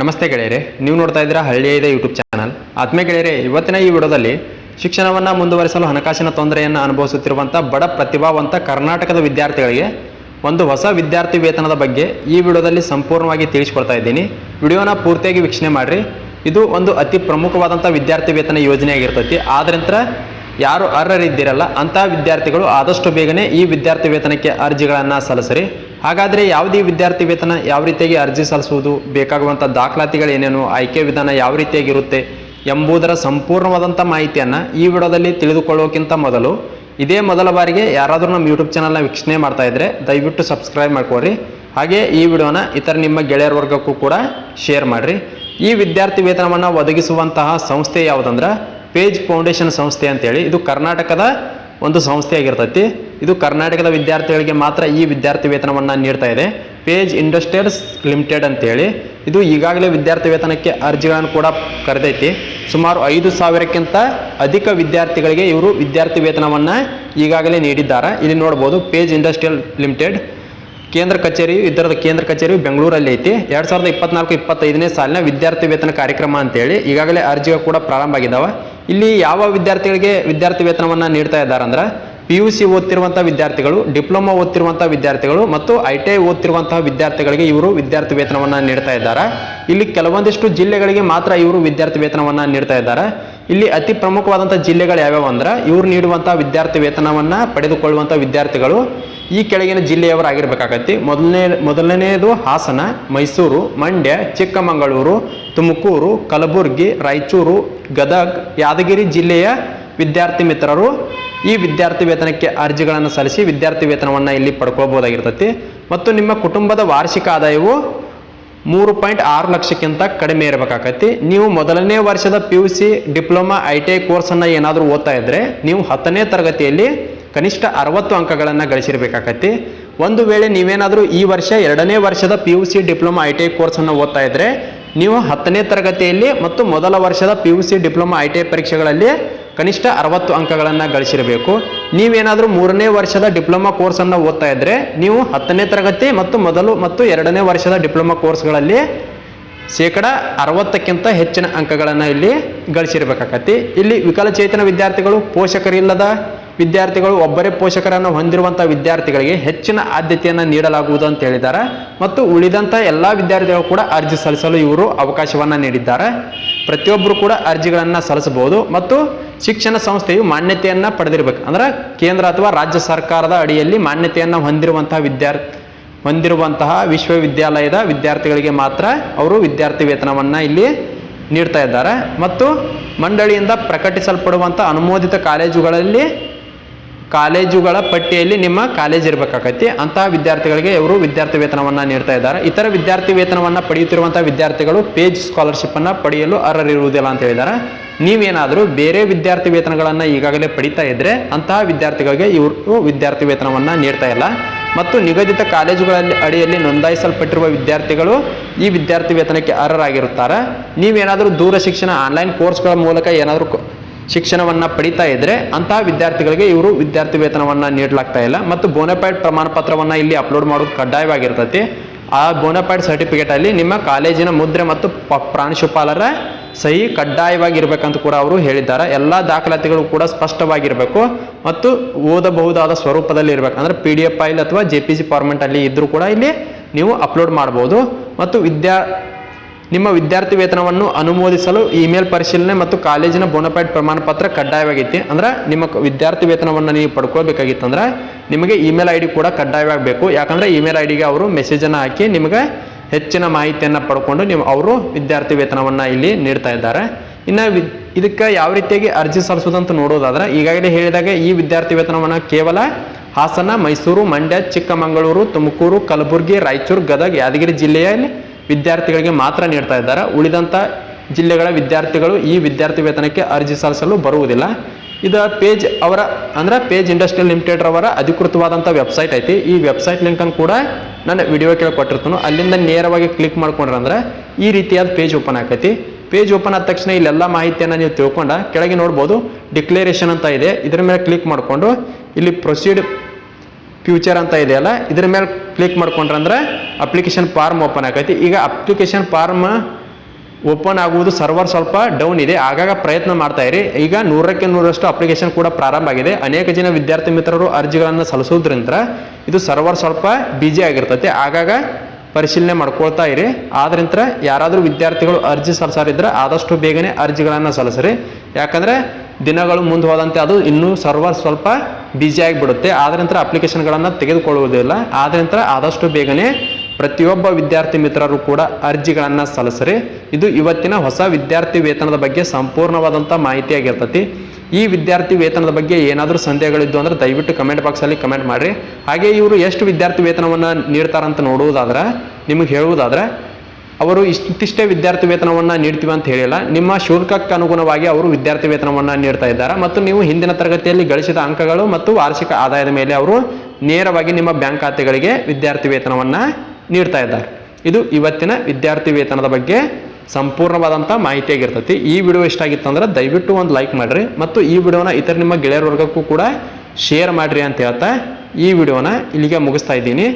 ನಮಸ್ತೆ ಗೆಳೆಯರೆ, ನೀವು ನೋಡ್ತಾ ಇದ್ದೀರಾ ಹಳ್ಳಿಯ ಇದೆ ಯೂಟ್ಯೂಬ್ ಚಾನಲ್ ಆತ್ಮೀಯ ಗೆಳೆಯರೆ, ಇವತ್ತಿನ ಈ ವಿಡಿಯೋದಲ್ಲಿ ಶಿಕ್ಷಣವನ್ನು ಮುಂದುವರಿಸಲು ಹಣಕಾಸಿನ ತೊಂದರೆಯನ್ನು ಅನುಭವಿಸುತ್ತಿರುವಂಥ ಬಡ ಪ್ರತಿಭಾವಂತ ಕರ್ನಾಟಕದ ವಿದ್ಯಾರ್ಥಿಗಳಿಗೆ ಒಂದು ಹೊಸ ವಿದ್ಯಾರ್ಥಿ ವೇತನದ ಬಗ್ಗೆ ಈ ವಿಡಿಯೋದಲ್ಲಿ ಸಂಪೂರ್ಣವಾಗಿ ತಿಳಿಸ್ಕೊಡ್ತಾ ಇದ್ದೀನಿ. ವಿಡಿಯೋನ ಪೂರ್ತಿಯಾಗಿ ವೀಕ್ಷಣೆ ಮಾಡಿರಿ. ಇದು ಒಂದು ಅತಿ ಪ್ರಮುಖವಾದಂಥ ವಿದ್ಯಾರ್ಥಿ ವೇತನ ಯೋಜನೆ ಆಗಿರ್ತೈತಿ ಆದ್ರಿಂದ ಯಾರು ಅರ್ಹರಿದ್ದಿರಲ್ಲ ಅಂತಹ ವಿದ್ಯಾರ್ಥಿಗಳು ಆದಷ್ಟು ಬೇಗನೆ ಈ ವಿದ್ಯಾರ್ಥಿ ವೇತನಕ್ಕೆ ಅರ್ಜಿಗಳನ್ನು ಸಲ್ಲಿಸಿರಿ. ಹಾಗಾದರೆ ಯಾವುದೇ ವಿದ್ಯಾರ್ಥಿ ವೇತನ ಯಾವ ರೀತಿಯಾಗಿ ಅರ್ಜಿ ಸಲ್ಲಿಸುವುದು, ಬೇಕಾಗುವಂಥ ದಾಖಲಾತಿಗಳು ಏನೇನು, ಆಯ್ಕೆ ವಿಧಾನ ಯಾವ ರೀತಿಯಾಗಿರುತ್ತೆ ಎಂಬುದರ ಸಂಪೂರ್ಣವಾದಂಥ ಮಾಹಿತಿಯನ್ನು ಈ ವಿಡಿಯೋದಲ್ಲಿ ತಿಳಿದುಕೊಳ್ಳೋಕ್ಕಿಂತ ಮೊದಲು ಇದೇ ಮೊದಲ ಬಾರಿಗೆ ಯಾರಾದರೂ ನಮ್ಮ ಯೂಟ್ಯೂಬ್ ಚಾನಲ್ನ ವೀಕ್ಷಣೆ ಮಾಡ್ತಾ ಇದ್ರೆ ದಯವಿಟ್ಟು ಸಬ್ಸ್ಕ್ರೈಬ್ ಮಾಡ್ಕೊಳ್ರಿ. ಹಾಗೆ ಈ ವಿಡಿಯೋನ ಇತರ ನಿಮ್ಮ ಗೆಳೆಯರ ವರ್ಗಕ್ಕೂ ಕೂಡ ಶೇರ್ ಮಾಡಿರಿ. ಈ ವಿದ್ಯಾರ್ಥಿ ವೇತನವನ್ನು ಒದಗಿಸುವಂತಹ ಸಂಸ್ಥೆ ಯಾವುದಂದ್ರೆ ಪೇಜ್ ಫೌಂಡೇಶನ್ ಸಂಸ್ಥೆ ಅಂತೇಳಿ, ಇದು ಕರ್ನಾಟಕದ ಒಂದು ಸಂಸ್ಥೆ ಆಗಿರ್ತೈತಿ ಇದು ಕರ್ನಾಟಕದ ವಿದ್ಯಾರ್ಥಿಗಳಿಗೆ ಮಾತ್ರ ಈ ವಿದ್ಯಾರ್ಥಿ ವೇತನವನ್ನು ನೀಡ್ತಾ ಇದೆ. ಪೇಜ್ ಇಂಡಸ್ಟ್ರಿಯಲ್ಸ್ ಲಿಮಿಟೆಡ್ ಅಂತೇಳಿ, ಇದು ಈಗಾಗಲೇ ವಿದ್ಯಾರ್ಥಿ ವೇತನಕ್ಕೆ ಅರ್ಜಿಗಳನ್ನು ಕೂಡ ಕರೆದೈತಿ. ಸುಮಾರು ಐದು ಸಾವಿರಕ್ಕಿಂತ ಅಧಿಕ ವಿದ್ಯಾರ್ಥಿಗಳಿಗೆ ಇವರು ವಿದ್ಯಾರ್ಥಿ ವೇತನವನ್ನು ಈಗಾಗಲೇ ನೀಡಿದ್ದಾರೆ. ಇಲ್ಲಿ ನೋಡ್ಬೋದು, ಪೇಜ್ ಇಂಡಸ್ಟ್ರಿಯಲ್ ಲಿಮಿಟೆಡ್, ಕೇಂದ್ರ ಕಚೇರಿ ಇದರದ ಕೇಂದ್ರ ಕಚೇರಿ ಬೆಂಗಳೂರಲ್ಲಿ ಐತಿ. ಎರಡು ಸಾವಿರದ ಇಪ್ಪತ್ನಾಲ್ಕು ಇಪ್ಪತ್ತೈದನೇ ಸಾಲಿನ ವಿದ್ಯಾರ್ಥಿ ವೇತನ ಕಾರ್ಯಕ್ರಮ ಅಂತೇಳಿ, ಈಗಾಗಲೇ ಅರ್ಜಿಗಳು ಕೂಡ ಪ್ರಾರಂಭ ಆಗಿದ್ದಾವೆ. ಇಲ್ಲಿ ಯಾವ ವಿದ್ಯಾರ್ಥಿಗಳಿಗೆ ವಿದ್ಯಾರ್ಥಿ ವೇತನವನ್ನು ನೀಡ್ತಾ ಇದ್ದಾರಂದ್ರೆ ಪಿ ಯು ಸಿ ಓದ್ತಿರುವಂಥ ವಿದ್ಯಾರ್ಥಿಗಳು, ಡಿಪ್ಲೊಮಾ ಓದ್ತಿರುವಂಥ ವಿದ್ಯಾರ್ಥಿಗಳು ಮತ್ತು ಐ ಟಿ ಐ ಓದ್ತಿರುವಂತಹ ವಿದ್ಯಾರ್ಥಿಗಳಿಗೆ ಇವರು ವಿದ್ಯಾರ್ಥಿ ವೇತನವನ್ನು ನೀಡ್ತಾ ಇದ್ದಾರೆ. ಇಲ್ಲಿ ಕೆಲವೊಂದಿಷ್ಟು ಜಿಲ್ಲೆಗಳಿಗೆ ಮಾತ್ರ ಇವರು ವಿದ್ಯಾರ್ಥಿ ವೇತನವನ್ನು ನೀಡ್ತಾ ಇದ್ದಾರೆ. ಇಲ್ಲಿ ಅತಿ ಪ್ರಮುಖವಾದಂಥ ಜಿಲ್ಲೆಗಳು ಯಾವ್ಯಾವ ಅಂದ್ರೆ ಇವರು ನೀಡುವಂಥ ವಿದ್ಯಾರ್ಥಿ ವೇತನವನ್ನು ಪಡೆದುಕೊಳ್ಳುವಂಥ ವಿದ್ಯಾರ್ಥಿಗಳು ಈ ಕೆಳಗಿನ ಜಿಲ್ಲೆಯವರಾಗಿರ್ಬೇಕಾಗತ್ತಿ. ಮೊದಲನೇ, ಮೊದಲನೆಯದು ಹಾಸನ, ಮೈಸೂರು, ಮಂಡ್ಯ, ಚಿಕ್ಕಮಗಳೂರು, ತುಮಕೂರು, ಕಲಬುರಗಿ, ರಾಯಚೂರು, ಗದಗ್, ಯಾದಗಿರಿ ಜಿಲ್ಲೆಯ ವಿದ್ಯಾರ್ಥಿ ಮಿತ್ರರು ಈ ವಿದ್ಯಾರ್ಥಿ ವೇತನಕ್ಕೆ ಅರ್ಜಿಗಳನ್ನು ಸಲ್ಲಿಸಿ ವಿದ್ಯಾರ್ಥಿ ವೇತನವನ್ನು ಇಲ್ಲಿ ಪಡ್ಕೋಬೋದಾಗಿರ್ತೈತಿ ಮತ್ತು ನಿಮ್ಮ ಕುಟುಂಬದ ವಾರ್ಷಿಕ ಆದಾಯವು ಮೂರು ಪಾಯಿಂಟ್ ಆರು ಲಕ್ಷಕ್ಕಿಂತ ಕಡಿಮೆ ಇರಬೇಕಾಗತ್ತಿ. ನೀವು ಮೊದಲನೇ ವರ್ಷದ P U C diploma I T I ಕೋರ್ಸನ್ನು ಏನಾದರೂ ಓದ್ತಾ ಇದ್ದರೆ ನೀವು ಹತ್ತನೇ ತರಗತಿಯಲ್ಲಿ ಕನಿಷ್ಠ ಅರವತ್ತು ಅಂಕಗಳನ್ನು ಗಳಿಸಿರ್ಬೇಕಾಗತ್ತೆ. ಒಂದು ವೇಳೆ ನೀವೇನಾದರೂ ಈ ವರ್ಷ ಎರಡನೇ ವರ್ಷದ P U C diploma I T I ಕೋರ್ಸನ್ನು ಓದ್ತಾ ಇದ್ದರೆ ನೀವು ಹತ್ತನೇ ತರಗತಿಯಲ್ಲಿ ಮತ್ತು ಮೊದಲ ವರ್ಷದ P U C diploma I T I ಪರೀಕ್ಷೆಗಳಲ್ಲಿ ಕನಿಷ್ಠ ಅರವತ್ತು ಅಂಕಗಳನ್ನು ಗಳಿಸಿರಬೇಕು. ನೀವೇನಾದರೂ ಮೂರನೇ ವರ್ಷದ ಡಿಪ್ಲೊಮಾ ಕೋರ್ಸನ್ನು ಓದ್ತಾ ಇದ್ದರೆ ನೀವು ಹತ್ತನೇ ತರಗತಿ ಮತ್ತು ಮೊದಲು ಮತ್ತು ಎರಡನೇ ವರ್ಷದ ಡಿಪ್ಲೊಮಾ ಕೋರ್ಸ್ಗಳಲ್ಲಿ ಶೇಕಡ ಅರವತ್ತಕ್ಕಿಂತ ಹೆಚ್ಚಿನ ಅಂಕಗಳನ್ನು ಇಲ್ಲಿ ಗಳಿಸಿರ್ಬೇಕಾಗತ್ತೆ. ಇಲ್ಲಿ ವಿಕಲಚೇತನ ವಿದ್ಯಾರ್ಥಿಗಳು ಪೋಷಕರಿಲ್ಲದ ವಿದ್ಯಾರ್ಥಿಗಳು ಒಬ್ಬರೇ ಪೋಷಕರನ್ನು ಹೊಂದಿರುವಂಥ ವಿದ್ಯಾರ್ಥಿಗಳಿಗೆ ಹೆಚ್ಚಿನ ಆದ್ಯತೆಯನ್ನು ನೀಡಲಾಗುವುದು ಅಂತ ಹೇಳಿದ್ದಾರೆ. ಮತ್ತು ಉಳಿದಂಥ ಎಲ್ಲ ವಿದ್ಯಾರ್ಥಿಗಳು ಕೂಡ ಅರ್ಜಿ ಸಲ್ಲಿಸಲು ಇವರು ಅವಕಾಶವನ್ನು ನೀಡಿದ್ದಾರೆ. ಪ್ರತಿಯೊಬ್ಬರು ಕೂಡ ಅರ್ಜಿಗಳನ್ನು ಸಲ್ಲಿಸಬಹುದು. ಮತ್ತು ಶಿಕ್ಷಣ ಸಂಸ್ಥೆಯು ಮಾನ್ಯತೆಯನ್ನು ಪಡೆದಿರಬೇಕು. ಅಂದ್ರೆ ಕೇಂದ್ರ ಅಥವಾ ರಾಜ್ಯ ಸರ್ಕಾರದ ಅಡಿಯಲ್ಲಿ ಮಾನ್ಯತೆಯನ್ನು ಹೊಂದಿರುವಂತಹ ವಿದ್ಯಾರ್ಥಿ ಹೊಂದಿರುವಂತಹ ವಿಶ್ವವಿದ್ಯಾಲಯದ ವಿದ್ಯಾರ್ಥಿಗಳಿಗೆ ಮಾತ್ರ ಅವರು ವಿದ್ಯಾರ್ಥಿ ವೇತನವನ್ನು ಇಲ್ಲಿ ನೀಡ್ತಾ ಇದ್ದಾರೆ. ಮತ್ತು ಮಂಡಳಿಯಿಂದ ಪ್ರಕಟಿಸಲ್ಪಡುವಂಥ ಅನುಮೋದಿತ ಕಾಲೇಜುಗಳಲ್ಲಿ ಕಾಲೇಜುಗಳ ಪಟ್ಟಿಯಲ್ಲಿ ನಿಮ್ಮ ಕಾಲೇಜ್ ಇರಬೇಕಾಗತ್ತೆ ಅಂತಹ ವಿದ್ಯಾರ್ಥಿಗಳಿಗೆ ಇವರು ವಿದ್ಯಾರ್ಥಿ ವೇತನವನ್ನು ನೀಡ್ತಾ ಇದ್ದಾರೆ. ಇತರ ವಿದ್ಯಾರ್ಥಿ ವೇತನವನ್ನು ಪಡೆಯುತ್ತಿರುವಂಥ ವಿದ್ಯಾರ್ಥಿಗಳು ಪೇಜ್ ಸ್ಕಾಲರ್ಶಿಪ್ಪನ್ನು ಪಡೆಯಲು ಅರ್ಹರಿರುವುದಿಲ್ಲ ಅಂತ ಹೇಳಿದ್ದಾರೆ. ನೀವೇನಾದರೂ ಬೇರೆ ವಿದ್ಯಾರ್ಥಿ ವೇತನಗಳನ್ನು ಈಗಾಗಲೇ ಪಡಿತಾ ಇದ್ದರೆ ಅಂತಹ ವಿದ್ಯಾರ್ಥಿಗಳಿಗೆ ಇವರು ವಿದ್ಯಾರ್ಥಿ ವೇತನವನ್ನು ನೀಡ್ತಾ ಇಲ್ಲ. ಮತ್ತು ನಿಗದಿತ ಕಾಲೇಜುಗಳಲ್ಲಿ ಅಡಿಯಲ್ಲಿ ನೋಂದಾಯಿಸಲ್ಪಟ್ಟಿರುವ ವಿದ್ಯಾರ್ಥಿಗಳು ಈ ವಿದ್ಯಾರ್ಥಿ ವೇತನಕ್ಕೆ ಅರ್ಹರಾಗಿರುತ್ತಾರೆ. ನೀವೇನಾದರೂ ದೂರ ಶಿಕ್ಷಣ ಆನ್ಲೈನ್ ಕೋರ್ಸ್ಗಳ ಮೂಲಕ ಏನಾದರೂ ಶಿಕ್ಷಣವನ್ನು ಪಡಿತಾ ಇದ್ದರೆ ಅಂತಹ ವಿದ್ಯಾರ್ಥಿಗಳಿಗೆ ಇವರು ವಿದ್ಯಾರ್ಥಿ ವೇತನವನ್ನು ನೀಡಲಾಗ್ತಾ ಇಲ್ಲ. ಮತ್ತು ಬೋನಪೈಡ್ ಪ್ರಮಾಣ ಪತ್ರವನ್ನು ಇಲ್ಲಿ ಅಪ್ಲೋಡ್ ಮಾಡೋದು ಕಡ್ಡಾಯವಾಗಿರ್ತೈತಿ. ಆ ಬೋನಪೈಡ್ ಸರ್ಟಿಫಿಕೇಟಲ್ಲಿ ನಿಮ್ಮ ಕಾಲೇಜಿನ ಮುದ್ರೆ ಮತ್ತು ಪ್ರಾಂಶುಪಾಲರ ಸಹಿ ಕಡ್ಡಾಯವಾಗಿರ್ಬೇಕಂತ ಕೂಡ ಅವರು ಹೇಳಿದ್ದಾರೆ. ಎಲ್ಲ ದಾಖಲಾತಿಗಳು ಕೂಡ ಸ್ಪಷ್ಟವಾಗಿರಬೇಕು ಮತ್ತು ಓದಬಹುದಾದ ಸ್ವರೂಪದಲ್ಲಿ ಇರಬೇಕು. ಅಂದರೆ ಪಿ ಡಿ ಎಫ್ ಫೈಲ್ ಅಥವಾ ಜೆ ಪಿ ಜಿ ಫಾರ್ಮೆಟಲ್ಲಿ ಇದ್ದರೂ ಕೂಡ ಇಲ್ಲಿ ನೀವು ಅಪ್ಲೋಡ್ ಮಾಡ್ಬೋದು. ಮತ್ತು ವಿದ್ಯಾ ನಿಮ್ಮ ವಿದ್ಯಾರ್ಥಿ ವೇತನವನ್ನು ಅನುಮೋದಿಸಲು ಇಮೇಲ್ ಪರಿಶೀಲನೆ ಮತ್ತು ಕಾಲೇಜಿನ ಬೋನಪೈಡ್ ಪ್ರಮಾಣ ಪತ್ರ ಕಡ್ಡಾಯವಾಗೈತಿ ಅಂದ್ರೆ ನಿಮ್ಮ ವಿದ್ಯಾರ್ಥಿ ವೇತನವನ್ನು ನೀವು ಪಡ್ಕೋಬೇಕಾಗಿತ್ತಂದ್ರೆ ನಿಮಗೆ ಇಮೇಲ್ ಐ ಡಿ ಕೂಡ ಕಡ್ಡಾಯವಾಗಬೇಕು. ಯಾಕಂದ್ರೆ ಇಮೇಲ್ ಐ ಡಿಗೆ ಅವರು ಮೆಸೇಜನ್ನು ಹಾಕಿ ನಿಮಗೆ ಹೆಚ್ಚಿನ ಮಾಹಿತಿಯನ್ನು ಪಡ್ಕೊಂಡು ನೀವು ಅವರು ವಿದ್ಯಾರ್ಥಿ ವೇತನವನ್ನು ಇಲ್ಲಿ ನೀಡ್ತಾ ಇದ್ದಾರೆ. ಇನ್ನು ಇದಕ್ಕೆ ಯಾವ ರೀತಿಯಾಗಿ ಅರ್ಜಿ ಸಲ್ಲಿಸೋದಂತ ನೋಡೋದಾದ್ರೆ, ಈಗಾಗಲೇ ಹೇಳಿದಾಗ ಈ ವಿದ್ಯಾರ್ಥಿ ವೇತನವನ್ನು ಕೇವಲ ಹಾಸನ, ಮೈಸೂರು, ಮಂಡ್ಯ, ಚಿಕ್ಕಮಗಳೂರು, ತುಮಕೂರು, ಕಲಬುರಗಿ, ರಾಯಚೂರು, ಗದಗ, ಯಾದಗಿರಿ ಜಿಲ್ಲೆಯಲ್ಲಿ ವಿದ್ಯಾರ್ಥಿಗಳಿಗೆ ಮಾತ್ರ ನೀಡ್ತಾ ಇದ್ದಾರೆ. ಉಳಿದಂಥ ಜಿಲ್ಲೆಗಳ ವಿದ್ಯಾರ್ಥಿಗಳು ಈ ವಿದ್ಯಾರ್ಥಿ ವೇತನಕ್ಕೆ ಅರ್ಜಿ ಸಲ್ಲಿಸಲು ಬರುವುದಿಲ್ಲ. ಇದು ಪೇಜ್ ಅವರ ಅಂದ್ರೆ ಪೇಜ್ ಇಂಡಸ್ಟ್ರಿಯಲ್ ಲಿಮಿಟೆಡ್ ಅವರ ಅಧಿಕೃತವಾದಂಥ ವೆಬ್ಸೈಟ್ ಐತಿ. ಈ ವೆಬ್ಸೈಟ್ ಲಿಂಕನ್ನು ಕೂಡ ನಾನು ವಿಡಿಯೋ ಕೇಳಿ ಕೊಟ್ಟಿರ್ತೀನಿ. ಅಲ್ಲಿಂದ ನೇರವಾಗಿ ಕ್ಲಿಕ್ ಮಾಡ್ಕೊಂಡ್ರೆ ಅಂದ್ರೆ ಈ ರೀತಿಯಾದ ಪೇಜ್ ಓಪನ್ ಆಕೈತಿ. ಪೇಜ್ ಓಪನ್ ಆದ ತಕ್ಷಣ ಇಲ್ಲೆಲ್ಲ ಮಾಹಿತಿಯನ್ನು ನೀವು ತಿಳ್ಕೊಂಡ ಕೆಳಗೆ ನೋಡ್ಬೋದು. ಡಿಕ್ಲೇರೇಷನ್ ಅಂತ ಇದೆ. ಇದರ ಮೇಲೆ ಕ್ಲಿಕ್ ಮಾಡಿಕೊಂಡು ಇಲ್ಲಿ ಪ್ರೊಸೀಡ್ ಫ್ಯೂಚರ್ ಅಂತ ಇದೆಯಲ್ಲ ಇದ್ರ ಮೇಲೆ ಕ್ಲಿಕ್ ಮಾಡ್ಕೊಂಡ್ರೆ ಅಂದ್ರೆ ಅಪ್ಲಿಕೇಶನ್ ಫಾರ್ಮ್ ಓಪನ್ ಆಗೈತಿ. ಈಗ ಅಪ್ಲಿಕೇಶನ್ ಫಾರ್ಮ್ ಓಪನ್ ಆಗುವುದು ಸರ್ವರ್ ಸ್ವಲ್ಪ ಡೌನ್ ಇದೆ. ಆಗಾಗ ಪ್ರಯತ್ನ ಮಾಡ್ತಾ ಇರಿ. ಈಗ ನೂರಕ್ಕೆ ನೂರಷ್ಟು ಅಪ್ಲಿಕೇಶನ್ ಕೂಡ ಪ್ರಾರಂಭ ಆಗಿದೆ. ಅನೇಕ ಜನ ವಿದ್ಯಾರ್ಥಿ ಮಿತ್ರರು ಅರ್ಜಿಗಳನ್ನು ಸಲ್ಲಿಸೋದ್ರಿಂದ ಇದು ಸರ್ವರ್ ಸ್ವಲ್ಪ ಬಿಜಿ ಆಗಿರ್ತೈತಿ. ಆಗಾಗ ಪರಿಶೀಲನೆ ಮಾಡ್ಕೊಳ್ತಾ ಇರಿ. ಆದ್ರಿಂದ ಯಾರಾದರೂ ವಿದ್ಯಾರ್ಥಿಗಳು ಅರ್ಜಿ ಸಲ್ಲಿಸಾರಿದ್ರೆ ಆದಷ್ಟು ಬೇಗನೆ ಅರ್ಜಿಗಳನ್ನು ಸಲ್ಲಿಸ್ರಿ. ಯಾಕಂದರೆ ದಿನಗಳು ಮುಂದೆ ಹೋದಂತೆ ಅದು ಇನ್ನೂ ಸರ್ವರ್ ಸ್ವಲ್ಪ ಬಿಜಿ ಆಗಿಬಿಡುತ್ತೆ. ನಂತರ ಅಪ್ಲಿಕೇಶನ್ಗಳನ್ನು ತೆಗೆದುಕೊಳ್ಳುವುದಿಲ್ಲ ಆದ್ರಿಂದ ಆದಷ್ಟು ಬೇಗನೆ ಪ್ರತಿಯೊಬ್ಬ ವಿದ್ಯಾರ್ಥಿ ಮಿತ್ರರು ಕೂಡ ಅರ್ಜಿಗಳನ್ನು ಸಲ್ಲಿಸ್ರಿ. ಇದು ಇವತ್ತಿನ ಹೊಸ ವಿದ್ಯಾರ್ಥಿ ವೇತನದ ಬಗ್ಗೆ ಸಂಪೂರ್ಣವಾದಂಥ ಮಾಹಿತಿಯಾಗಿರ್ತತಿ ಈ ವಿದ್ಯಾರ್ಥಿ ವೇತನದ ಬಗ್ಗೆ ಏನಾದರೂ ಸಂದೇಹಗಳಿದ್ದು ಅಂದರೆ ದಯವಿಟ್ಟು ಕಮೆಂಟ್ ಬಾಕ್ಸಲ್ಲಿ ಕಮೆಂಟ್ ಮಾಡಿರಿ. ಹಾಗೆ ಇವರು ಎಷ್ಟು ವಿದ್ಯಾರ್ಥಿ ವೇತನವನ್ನು ನೀಡ್ತಾರಂತ ನೋಡುವುದಾದ್ರೆ, ನಿಮಗೆ ಹೇಳುವುದಾದ್ರೆ ಅವರು ಇಷ್ಟಿಷ್ಟೇ ವಿದ್ಯಾರ್ಥಿ ವೇತನವನ್ನು ನೀಡ್ತೀವಿ ಅಂತ ಹೇಳಿಲ್ಲ. ನಿಮ್ಮ ಶುಲ್ಕಕ್ಕೆ ಅನುಗುಣವಾಗಿ ಅವರು ವಿದ್ಯಾರ್ಥಿ ವೇತನವನ್ನು ನೀಡ್ತಾ ಇದ್ದಾರೆ. ಮತ್ತು ನೀವು ಹಿಂದಿನ ತರಗತಿಯಲ್ಲಿ ಗಳಿಸಿದ ಅಂಕಗಳು ಮತ್ತು ವಾರ್ಷಿಕ ಆದಾಯದ ಮೇಲೆ ಅವರು ನೇರವಾಗಿ ನಿಮ್ಮ ಬ್ಯಾಂಕ್ ಖಾತೆಗಳಿಗೆ ವಿದ್ಯಾರ್ಥಿ ವೇತನವನ್ನು ನೀಡ್ತಾ ಇದ್ದಾರೆ. ಇದು ಇವತ್ತಿನ ವಿದ್ಯಾರ್ಥಿ ವೇತನದ ಬಗ್ಗೆ ಸಂಪೂರ್ಣವಾದಂಥ ಮಾಹಿತಿಯಾಗಿರ್ತೈತಿ. ಈ ವಿಡಿಯೋ ಇಷ್ಟ ಆಗಿತ್ತು ಅಂದ್ರೆ ದಯವಿಟ್ಟು ಒಂದು ಲೈಕ್ ಮಾಡಿರಿ ಮತ್ತು ಈ ವಿಡಿಯೋನ ಇತರ ನಿಮ್ಮ ಗೆಳೆಯರ ವರ್ಗಕ್ಕೂ ಕೂಡ ಶೇರ್ ಮಾಡಿರಿ ಅಂತ ಹೇಳ್ತಾ ಈ ವಿಡಿಯೋನ ಇಲ್ಲಿಗೆ ಮುಗಿಸ್ತಾ ಇದ್ದೀನಿ.